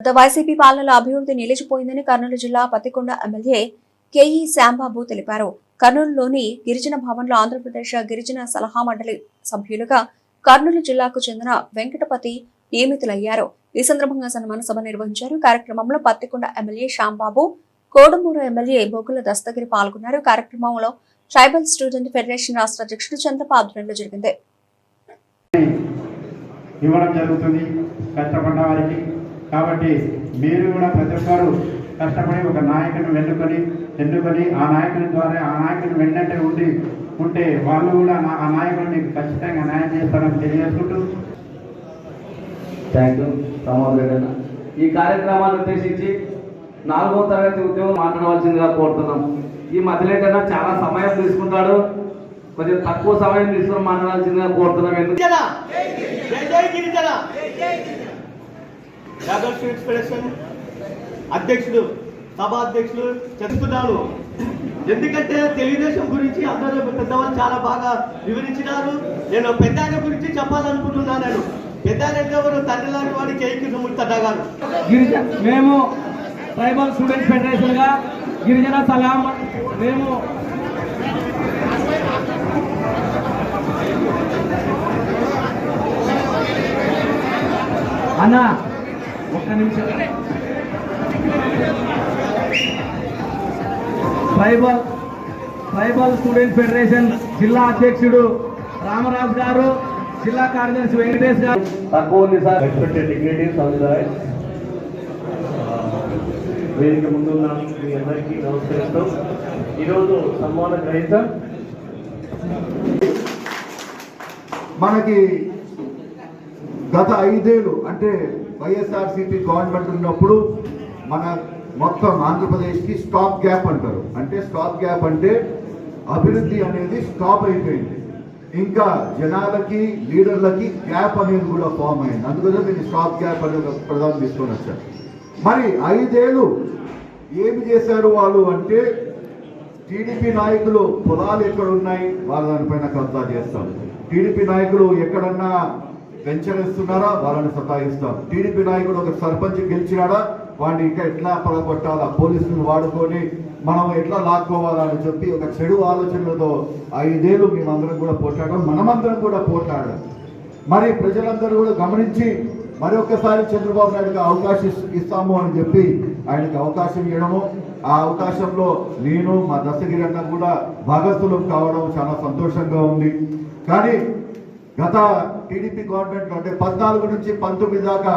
గత వైసీపీ పాలనలో అభివృద్ధి నిలిచిపోయిందని కర్నూలు జిల్లా పత్తికొండ ఎమ్మెల్యే కేఈ శ్యాంబాబు తెలిపారు. కర్నూలులోని గిరిజన భవన్లో ఆంధ్రప్రదేశ్ గిరిజన సలహా మండలి సభ్యులుగా కర్నూలు జిల్లాకు చెందిన వెంకటపతి నియమితులయ్యారు. ఈ సందర్భంగా సన్మాన సభ నిర్వహించారు. కార్యక్రమంలో పత్తికొండ ఎమ్మెల్యే శ్యాంబాబు కోడమూరు ఎమ్మెల్యే బొగ్గుల దస్తగిరి పాల్గొన్నారు. కార్యక్రమంలో ట్రైబల్ స్టూడెంట్ ఫెడరేషన్ రాష్ట్ర అధ్యక్షుడు చంద్రప ఆధ్వర్యంలో జరిగింది. ఇవ్వడం జరుగుతుంది. కష్టపడ్డ వారికి కాబట్టి మీరు కూడా ప్రతి ఒక్కరు కష్టపడి ఒక నాయకుని వెన్నుకొని ఎన్నుకొని ఆ నాయకుని ద్వారా ఆ నాయకుని వెన్నంటే ఉండి ఉంటే వాళ్ళు కూడా ఆ నాయకుడు మీకు ఖచ్చితంగా న్యాయం చేస్తారని తెలియజేసుకుంటూ థ్యాంక్ యూ అన్న ఈ కార్యక్రమాన్ని ఉద్దేశించి నాలుగో తరగతి ఉద్యోగం మాట్లాడవలసిందిగా కోరుతున్నాం ఈ మధ్యలో కన్నా చాలా సమయం తీసుకుంటాడు కొంచెం తక్కువ సమయం తీసుకుని మాట్లాడాల్సిందిగా కోరుతున్నాం ఎందుకు గిరిజన జై జై గిరిజన యాదవ్ స్వీట్స్ ఫెడరేషన్ అధ్యక్షుడు సభ అధ్యక్షులు చెప్తున్నాను. ఎందుకంటే తెలుగుదేశం గురించి అందరూ పెద్దవాళ్ళు చాలా బాగా వివరించినారు. నేను పెద్ద గురించి చెప్పాలనుకుంటున్నాను నేను. పెద్ద ఎవరు తండ్రి లాంటి వాడి కేకి గారు. మేము ట్రైబల్ స్టూడెంట్ ఫెడరేషన్గా గిరిజన సలాం మేము అన్నా ఒక్క నిమిషం. ట్రైబల్ ట్రైబల్ స్టూడెంట్ ఫెడరేషన్ జిల్లా అధ్యక్షుడు రామరాజు గారు జిల్లా కార్యదర్శి వెంకటేష్ గారు. తక్కువ ఉంది sir. dignitaries on the right. వేదిక ముందున్న మీ అందరికీ నమస్కరిస్తూ ఈరోజు సన్మాన గ్రహీత. మనకి గత ఐదేళ్ళు అంటే వైఎస్ఆర్సీపీ గవర్నమెంట్ ఉన్నప్పుడు మన మొత్తం ఆంధ్రప్రదేశ్కి స్టాప్ గ్యాప్ అంటారు. అంటే స్టాప్ గ్యాప్ అంటే అభివృద్ధి అనేది స్టాప్ అయిపోయింది. ఇంకా జనాలకి లీడర్లకి గ్యాప్ అనేది కూడా ఫామ్ అయింది. అందుకోసం దీన్ని స్టాప్ గ్యాప్ అనేది ప్రధానం తీసుకొని వచ్చారు. మరి ఐదేళ్ళు ఏమి చేశారు వాళ్ళు అంటే టీడీపీ నాయకులు పొలాలు ఎక్కడ ఉన్నాయి వాళ్ళ దానిపైన కబ్జా చేస్తాం. టీడీపీ నాయకులు ఎక్కడన్నా వెంచరిస్తున్నారా? వాళ్ళని సతాయిస్తాం. టీడీపీ నాయకుడు ఒక సర్పంచ్ గెలిచినాడా? వాడిని ఇంకా ఎట్లా పడగొట్టాలా? పోలీసులు వాడుకొని మనం ఎట్లా లాక్కోవాలని చెప్పి ఒక చెడు ఆలోచనలతో ఐదేళ్ళు మేమందరం కూడా పోట్లాడడం మనమందరం కూడా పోట్లాడడం. మరి ప్రజలందరూ కూడా గమనించి మరొకసారి చంద్రబాబు నాయుడుకి అవకాశం ఇస్తాము అని చెప్పి ఆయనకి అవకాశం ఇవ్వడము ఆ అవకాశంలో నేను మా దశగిరి అన్న కూడా భాగస్థులం కావడం చాలా సంతోషంగా ఉంది. కానీ గత టీడీపీ గవర్నమెంట్ అంటే పద్నాలుగు నుంచి పంతొమ్మిది దాకా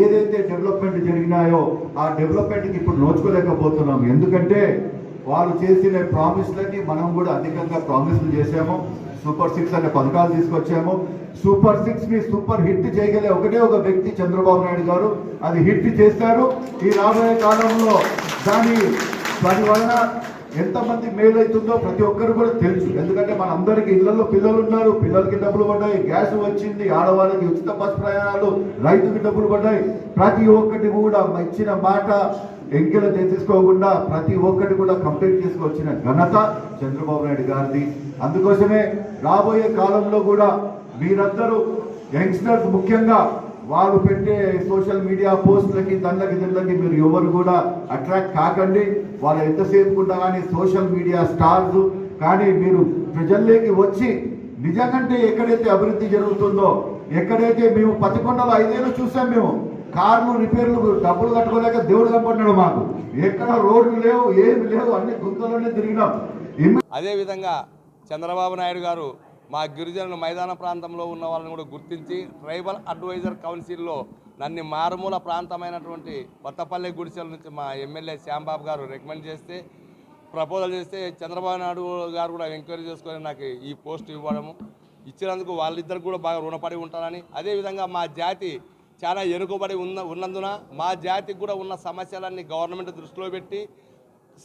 ఏదైతే డెవలప్మెంట్ జరిగినాయో ఆ డెవలప్మెంట్కి ఇప్పుడు నోచుకోలేకపోతున్నాం. ఎందుకంటే వాళ్ళు చేసిన ప్రామిస్లకి మనం కూడా అధికంగా ప్రామిస్లు చేసాము సూపర్ సిక్స్ అనే పథకాలు తీసుకొచ్చాము. సూపర్ సిక్స్ని సూపర్ హిట్ చేయగలే ఒకటే ఒక వ్యక్తి చంద్రబాబు నాయుడు గారు. అది హిట్ చేశారు. ఈ రాబోయే కాలంలో దాని దానివల్ల ఎంతమంది మేలు అవుతుందో ప్రతి ఒక్కరు కూడా తెలుసు. ఎందుకంటే మన అందరికి ఇళ్ళలో పిల్లలు ఉన్నారు. పిల్లలకి డబ్బులు పడ్డాయి. గ్యాస్ వచ్చింది. ఆడవాళ్ళకి ఉచిత బస్ ప్రయాణాలు రైతుకి డబ్బులు పడ్డాయి. ప్రతి ఒక్కటి కూడా ఇచ్చిన మాట ఎంకెల తీసుకోకుండా ప్రతి ఒక్కటి కూడా కంప్లీట్ చేసుకొచ్చిన ఘనత చంద్రబాబు నాయుడు గారిది. అందుకోసమే రాబోయే కాలంలో కూడా మీరందరూ యంగ్స్టర్స్ ముఖ్యంగా వాళ్ళు పెట్టే సోషల్ మీడియా పోస్టులకి దండకి దీనిలకి మీరు ఎవరు కూడా అట్రాక్ట్ కాకండి. వాళ్ళు ఎంతసేపు కూడా కానీ సోషల్ మీడియా స్టార్స్. కానీ మీరు ప్రజల్లోకి వచ్చి నిజంగంటే ఎక్కడైతే అభివృద్ధి జరుగుతుందో ఎక్కడైతే మేము పతికొండలో ఐదేళ్ళు చూసాం మేము కార్లు రిపేర్లు డబ్బులు కట్టుకోలేక దేవుడు కనపడ్డాడు మాకు. ఎక్కడ రోడ్లు లేవు ఏమి లేవు అన్ని గుంతలోనే తిరిగినాం. అదేవిధంగా చంద్రబాబు నాయుడు గారు మా గిరిజనులు మైదాన ప్రాంతంలో ఉన్న వాళ్ళని కూడా గుర్తించి ట్రైబల్ అడ్వైజర్ కౌన్సిల్లో నన్ను మారుమూల ప్రాంతమైనటువంటి కొత్తపల్లి గుడిసెల నుంచి మా ఎమ్మెల్యే శ్యాంబాబు గారు రికమెండ్ చేస్తే ప్రపోజల్ చేస్తే చంద్రబాబు నాయుడు గారు కూడా ఎంక్వైరీ చేసుకొని నాకు ఈ పోస్ట్ ఇవ్వడము. ఇచ్చినందుకు వాళ్ళిద్దరు కూడా బాగా రుణపడి ఉంటారని. అదేవిధంగా మా జాతి చాలా వెనుకబడి ఉన్న ఉన్నందున మా జాతికి కూడా ఉన్న సమస్యలన్నీ గవర్నమెంట్ దృష్టిలో పెట్టి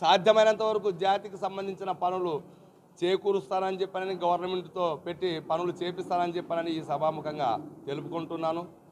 సాధ్యమైనంత వరకు జాతికి సంబంధించిన పనులు చేకూరుస్తానని చెప్పానని గవర్నమెంట్తో పెట్టి పనులు చేపిస్తానని చెప్పనని ఈ సభాముఖంగా తెలుపుకుంటున్నాను.